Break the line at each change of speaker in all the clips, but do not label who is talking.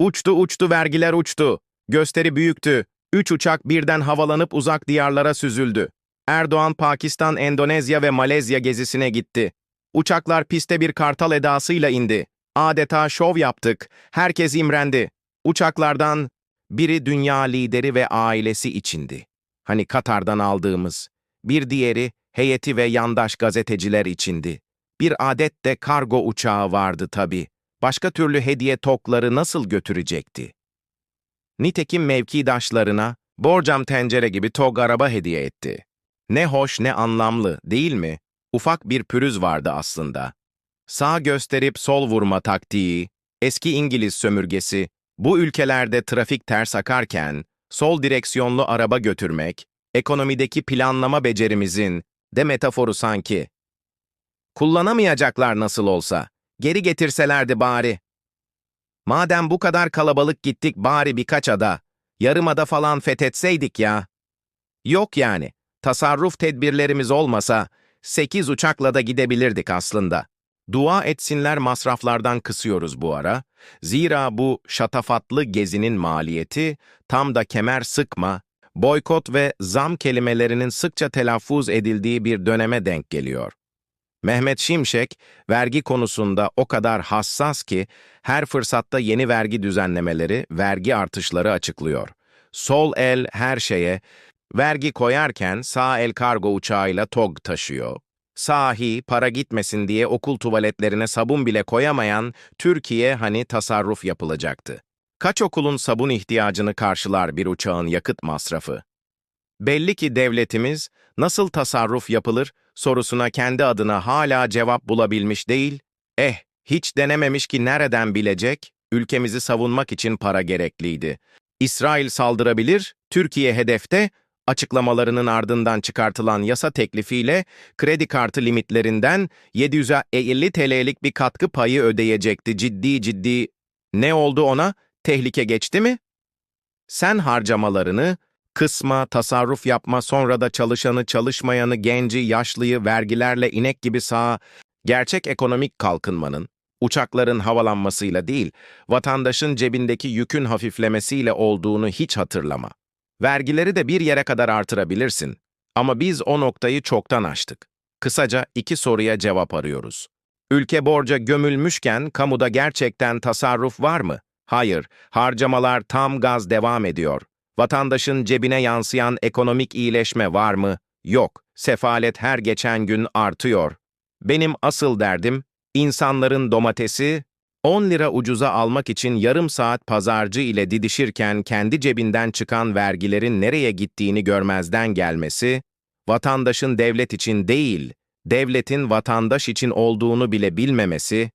Uçtu uçtu vergiler uçtu. Gösteri büyüktü. Üç uçak birden havalanıp uzak diyarlara süzüldü. Erdoğan Pakistan, Endonezya ve Malezya gezisine gitti. Uçaklar piste bir kartal edasıyla indi. Adeta şov yaptık. Herkes imrendi. Uçaklardan biri dünya lideri ve ailesi içindi. Hani Katar'dan aldığımız. Bir diğeri heyeti ve yandaş gazeteciler içindi. Bir adet de kargo uçağı vardı tabii. Başka türlü hediye tokları nasıl götürecekti? Nitekim mevkidaşlarına borcam tencere gibi tog araba hediye etti. Ne hoş ne anlamlı değil mi? Ufak bir pürüz vardı aslında. Sağ gösterip sol vurma taktiği, eski İngiliz sömürgesi, bu ülkelerde trafik ters akarken sol direksiyonlu araba götürmek, ekonomideki planlama becerimizin de metaforu sanki. Kullanamayacaklar nasıl olsa, geri getirselerdi bari. Madem bu kadar kalabalık gittik bari birkaç ada, yarımada falan fethetseydik ya. Yok yani, tasarruf tedbirlerimiz olmasa, sekiz uçakla da gidebilirdik aslında. Dua etsinler masraflardan kısıyoruz bu ara. Zira bu şatafatlı gezinin maliyeti tam da kemer sıkma, boykot ve zam kelimelerinin sıkça telaffuz edildiği bir döneme denk geliyor. Mehmet Şimşek, vergi konusunda o kadar hassas ki her fırsatta yeni vergi düzenlemeleri, vergi artışları açıklıyor. Sol el her şeye, vergi koyarken sağ el kargo uçağıyla TOG taşıyor. Sahi, para gitmesin diye okul tuvaletlerine sabun bile koyamayan Türkiye hani tasarruf yapılacaktı. Kaç okulun sabun ihtiyacını karşılar bir uçağın yakıt masrafı? Belli ki devletimiz nasıl tasarruf yapılır sorusuna kendi adına hala cevap bulabilmiş değil, eh hiç denememiş ki nereden bilecek, ülkemizi savunmak için para gerekliydi. İsrail saldırabilir, Türkiye hedefte, açıklamalarının ardından çıkartılan yasa teklifiyle kredi kartı limitlerinden 750 TL'lik bir katkı payı ödeyecekti ciddi ciddi. Ne oldu ona? Tehlike geçti mi? Sen harcamalarını kısma, tasarruf yapma, sonra da çalışanı, çalışmayanı, genci, yaşlıyı vergilerle inek gibi sağa, gerçek ekonomik kalkınmanın, uçakların havalanmasıyla değil, vatandaşın cebindeki yükün hafiflemesiyle olduğunu hiç hatırlama. Vergileri de bir yere kadar artırabilirsin. Ama biz o noktayı çoktan aştık. Kısaca iki soruya cevap arıyoruz. Ülke borca gömülmüşken kamuda gerçekten tasarruf var mı? Hayır, harcamalar tam gaz devam ediyor. Vatandaşın cebine yansıyan ekonomik iyileşme var mı? Yok. Sefalet her geçen gün artıyor. Benim asıl derdim, insanların domatesi 10 lira ucuza almak için yarım saat pazarcı ile didişirken kendi cebinden çıkan vergilerin nereye gittiğini görmezden gelmesi, vatandaşın devlet için değil, devletin vatandaş için olduğunu bile bilmemesi,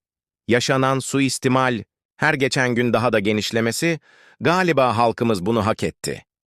yaşanan suistimal, her geçen gün daha da genişlemesi, galiba halkımız bunu hak etti.